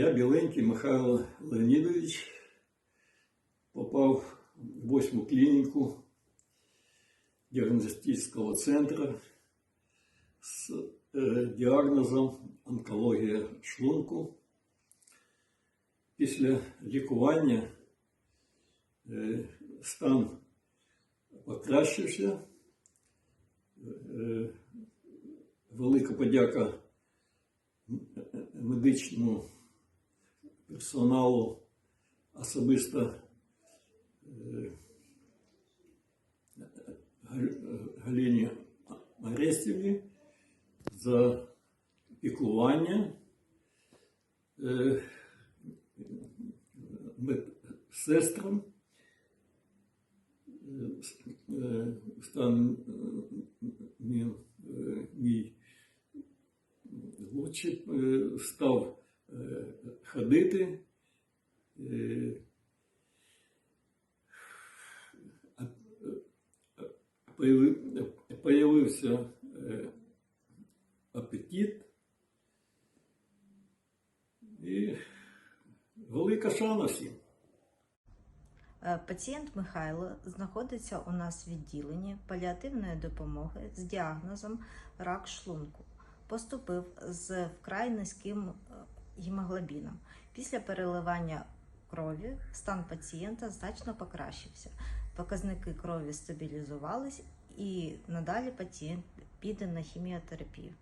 Я Біленький Михайло Леонідович попав в восьму клініку діагностичного центру з е, діагнозом онкологія шлунку. Після лікування е, стан покращився. Е, Велика подяка медичному персоналу, особисто е, Галь- Галині Арестівні за піклування е, медсестрам. Е, е, Стан е, мій, е, е, став е, ходити. е, Появився е, апетит і велика шана всім. Е, Пацієнт Михайло знаходиться у нас в відділенні паліативної допомоги з діагнозом рак шлунку. Поступив з вкрай низьким гемоглобіном. Після переливання крові стан пацієнта значно покращився. Показники крові стабілізувались і надалі пацієнт піде на хіміотерапію.